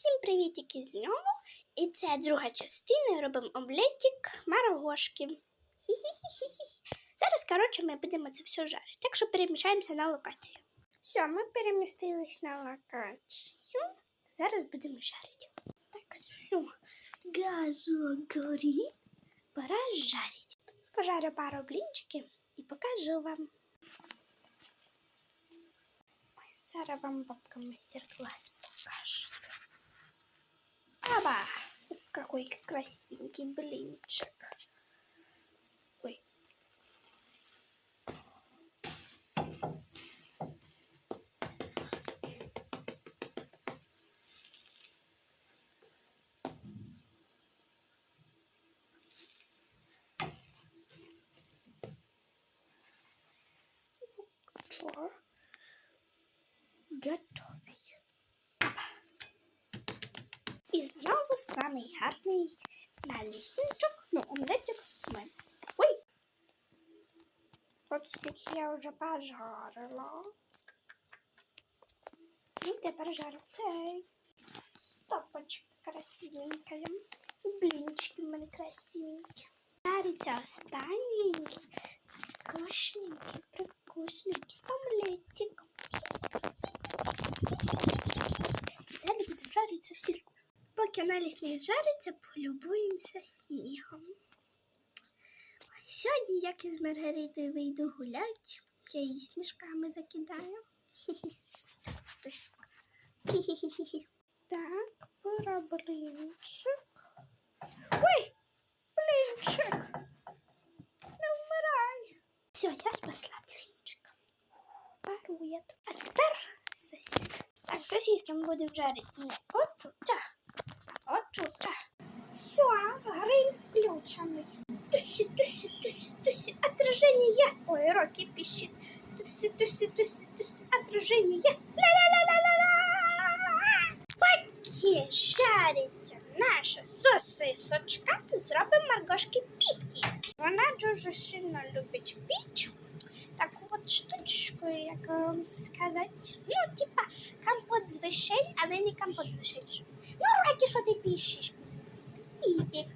Всім привітики знову. І це друга частина. Робимо омлетик маргошки. Хі-хі-хі-хі-хі. Зараз, коротше, ми будемо це все жарити. Так що переміщаємося на локацію. Все, ми перемістились на локацію. Зараз будемо жарити. Так, все. Газу горить. Пора жарити. Пожарю пару блінчиків і покажу вам. Зараз вам бабка мастер-класс покажет. Аба! Какой красивенький блинчик. Ой. Чё? І знову самий гарний налісничок, ну, омлетик в мене. Ой! От скільки я вже пожарила. І тепер жарю цей. Стопочка красивенькая. Блінчики в мене красивенькі. Жариться останній вкусненький, привкусненький омлетик. Поки аналіз не жариться, полюбуємося снігом. Сьогодні, як із Маргаритою вийду гулять, я її сніжками закидаю. Так, пора блинчик. Ой, блинчик. Не вмирай. Все, я спасла блинчика. Парует. А тепер сосиска. Так, сосиски ми будемо жарити не отут, а включений. Тусі, тусі, тусі, тусі, отражение. Ой, Роки пищит. Тусі, тусі, тусі, тусі, отражение. Ла-ла-ла-ла-ла-ла. Поки жариться наша сосисочка, зробимо Маргошки пітки. Вона дуже сильно любить піч. Так от штучкою, як вам сказати. Ну, типа компот з вишень, але не компот з вишень. Ну, раді, що ти пишеш. Піпік,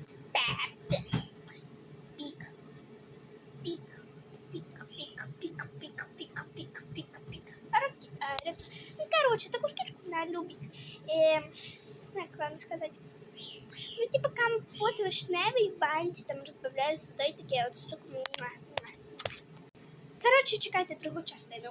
Короче, таку штучку вона любить. Е, як вам сказати? Ну, типа компот вишневий в банці, там розбавляють з водою таке от сук. Коротше, чекайте другу частину.